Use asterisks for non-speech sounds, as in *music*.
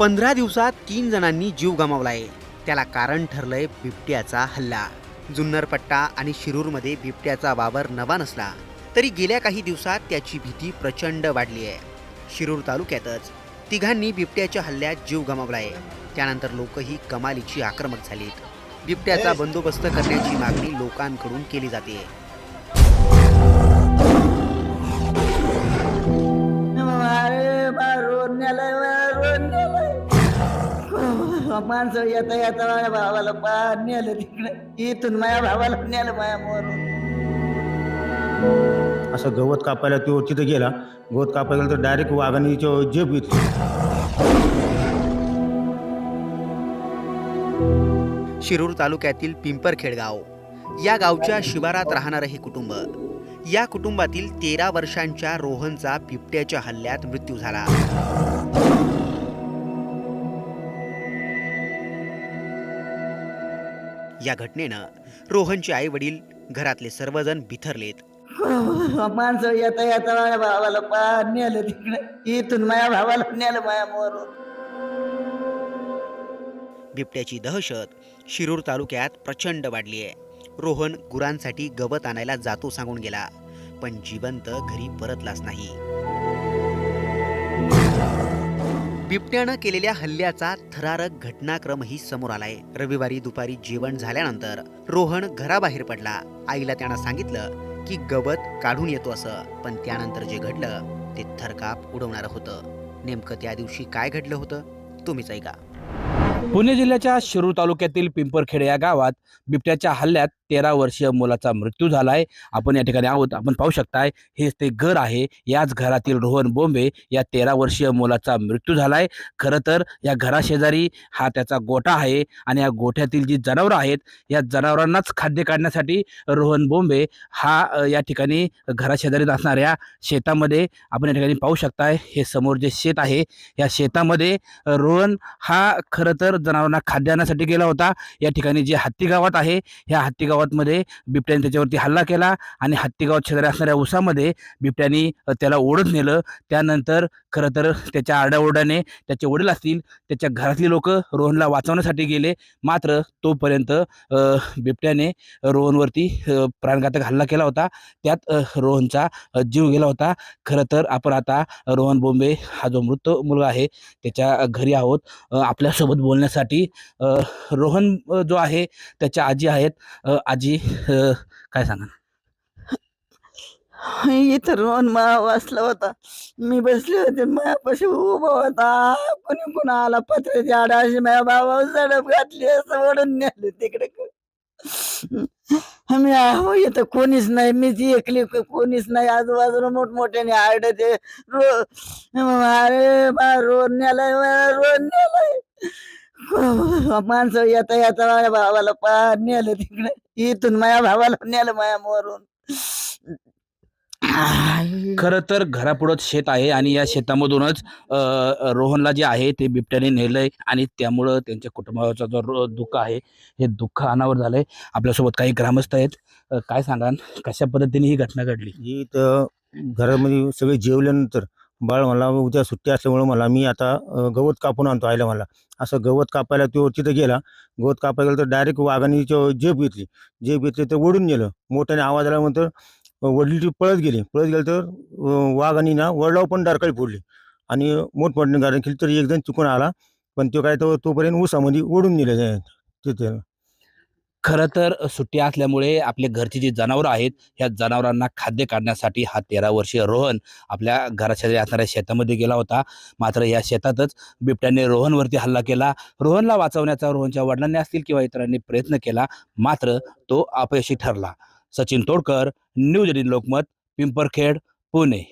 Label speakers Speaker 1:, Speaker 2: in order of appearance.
Speaker 1: पंधरा दिवसात तीन जणांनी जीव गमावलाय. त्याला कारण ठरलंय बिबट्याचा हल्ला. जुन्नरपट्टा आणि शिरूरमध्ये बिबट्याचा वावर नवा नसला तरी गेल्या काही दिवसात त्याची भीती प्रचंड वाढली आहे शिरूर तालुक्यातच तिघांनी बिबट्याच्या हल्ल्यात जीव गमावलाय. त्यानंतर लोकही कमालीची आक्रमक झालीत. बिबट्याचा बंदोबस्त करण्याची मागणी लोकांकडून केली जाते.
Speaker 2: माणसं येता येता माझ्या भावाला पा नेलं तिकडे. इथून माझ्या भावाला नेलं माझ्या मोरून.
Speaker 3: असं गवत कापायला तो तिथं गेला. गवत कापायला गेला तर डायरेक्ट वाघानीच्या जेब घेतली.
Speaker 1: शिरूर तालुक्यातील पिंपरखेड गाव. या गावच्या शिवारात राहणारं हे कुटुंब. या कुटुंबातील तेरा वर्षांच्या रोहनचा बिबट्याच्या हल्ल्यात मृत्यू झाला. या घटनेनं रोहनचे आई वडील घरातले सर्वजण बिथरलेत. *laughs*
Speaker 2: माणसं येता येता माझ्या भावाला पा नेलं तिकडे. इथून माझ्या भावाला नेलं माझ्या मोरून.
Speaker 1: बिबट्याची दहशत शिरूर तालुक्यात प्रचंड वाढली आहे रोहन गुरांसाठी गवत आणायला जातो सांगून गेला पण जिवंत घरी परतलाच नाही. बिबट्यानं केलेल्या हल्ल्याचा थरारक घटनाक्रमही समोर आलाय. रविवारी दुपारी जेवण झाल्यानंतर रोहन घराबाहेर पडला. आईला त्यानं सांगितलं की गवत काढून येतो असं पण त्यानंतर जे घडलं ते थरकाप उडवणारं होतं. नेमकं त्या दिवशी काय घडलं होतं तुम्हीच ऐका.
Speaker 4: पुणे जिल्ह्याच्या शिरूर तालुक्यातील पिंपरखेड या गावात बिबट्याच्या हल्ल्यात तेरा वर्षीय मुलाचा मृत्यू झाला आहे आपण या ठिकाणी आहोत. आपण पाहू शकताय हेच ते घर आहे. याच घरातील रोहन बोंबे या तेरा वर्षीय मुलाचा मृत्यू झाला आहे खरं तर या घराशेजारी हा त्याचा गोठा आहे आणि या गोठ्यातील जी जनावरं आहेत या जनावरांनाच खाद्य काढण्यासाठी रोहन बोंबे हा या ठिकाणी घराशेजारीत असणाऱ्या शेतामध्ये आपण या ठिकाणी पाहू शकताय हे समोर जे शेत आहे या शेतामध्ये रोहन हा खरं तर जनावरांना खाद्य गेला होता. या ठिकाणी जे हत्ती गावात आहे ह्या हत्ती गावातमध्ये बिबट्याने त्याच्यावरती हल्ला केला आणि हत्ती गावात शेजारी असणाऱ्या उसामध्ये बिबट्याने त्याला ओढत नेलं. त्यानंतर खरं तर त्याच्या आरडाओरडाने त्याचे वडील असतील त्याच्या घरातली लोक रोहनला वाचवण्यासाठी गेले. मात्र तोपर्यंत बिबट्याने रोहनवरती प्राणघातक हल्ला केला होता. त्यात रोहनचा जीव गेला होता. खरं तर आपण आता रोहन बोंबे हा जो मृत मुलगा आहे त्याच्या घरी आहोत. आपल्यासोबत बोल बोलण्यासाठी रोहन जो आहे त्याच्या आजी आहेत. आजी काय सांगा
Speaker 2: इथं रोहन मा वाचला होता. मी बसले होते मायापाशी उभा होता. कोणी कोणा आला पत्र्याची आडाशी माझ्या बाबा झडप घातली असं ओढून नेलं तिकडे. मी आहो इथं कोणीच नाही. मीच एकली कोणीच नाही. आजूबाजूला मोठमोठ्याने आरडते रो अरे बा रोड नेलाय बा, रोड नेलाय. *laughs* माणसं येता येता माझ्या भावाला पा नेलं तिकडे. इथून माझ्या भावाला नेलं माझ्या मोरून.
Speaker 4: खरं तर घरापुढंच शेत आहे आणि या शेतामधूनच अ, अ, रोहनला जे आहे ते बिबट्याने नेलंय आणि त्यामुळं त्यांच्या कुटुंबाचा जो रो- दुःख आहे हे दुःख अनावर झालंय. आपल्यासोबत काही ग्रामस्थ आहेत. अ, काय सांगाल? कशा पद्धतीने ही घटना घडली?
Speaker 3: ही तर घरामध्ये सगळे जेवल्यानंतर बाळ मला उद्या सुट्टी असल्यामुळं मला मी आता गवत कापून आणतो आयला मला. असं गवत कापायला तो तिथं गेला. गवत कापायला गेलं तर डायरेक्ट वाघानीच्या जेब घेतली. जेब घेतली तर ओढून गेलं मोठ्याने आवाज आल्यानंतर वडील पळत गेली. पळत गेलं तर अ, ना वडलाव पण डारकाळी फोडली. आणि मोठमोठ्याने गाडी केली तर एकजण चुकून आला. पण तो काय तो तोपर्यंत ऊसामध्ये ओढून नेलं. तिथे
Speaker 4: खरं तर सुट्टी असल्यामुळे आपले घरची जी जनावरं आहेत ह्या जनावरांना खाद्य काढण्यासाठी हा तेरा वर्षीय रोहन आपल्या घराशेजारी असणाऱ्या शेतामध्ये गेला होता. मात्र या शेतातच बिबट्याने रोहनवरती हल्ला केला. रोहनला वाचवण्याचा रोहनच्या वडिलांनी असतील किंवा इतरांनी प्रयत्न केला मात्र तो अपयशी ठरला. Sachin Todkar news eighteen Lokmat Pimparkhed Pune.